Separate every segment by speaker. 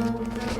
Speaker 1: Thank you.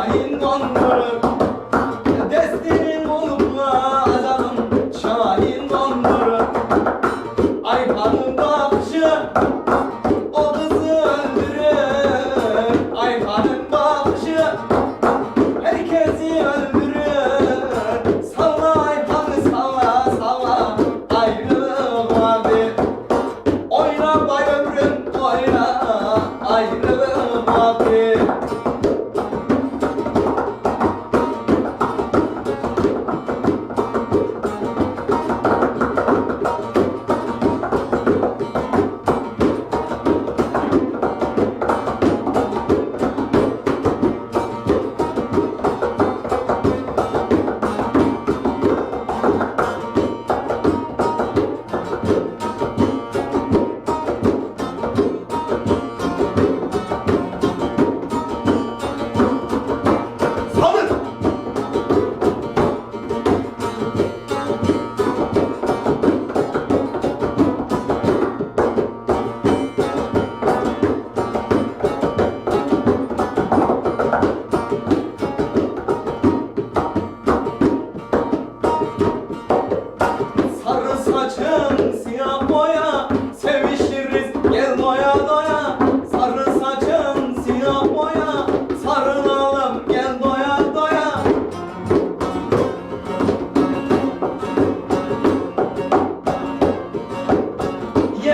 Speaker 1: Şahin dondurur Destinin bulutuna azalım şahin dondurur Ayhan'ın bakışı o kızı öldürür. Ayhan'ın bakışı Herkesi öldürür. Salla aytanı salla salla Ayrılık Oyna bay ömrüm oyna Ayrılık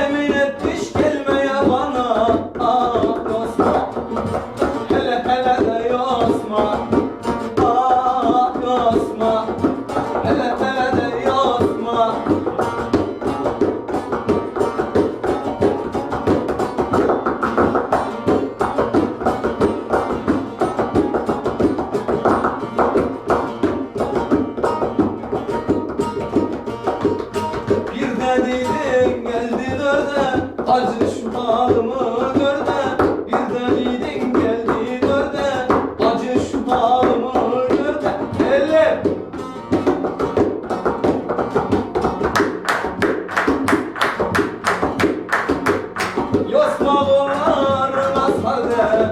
Speaker 1: yemin etmiş gelmeye bana. Ah Hele hele de yosma ah, Hele hele de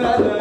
Speaker 1: la la.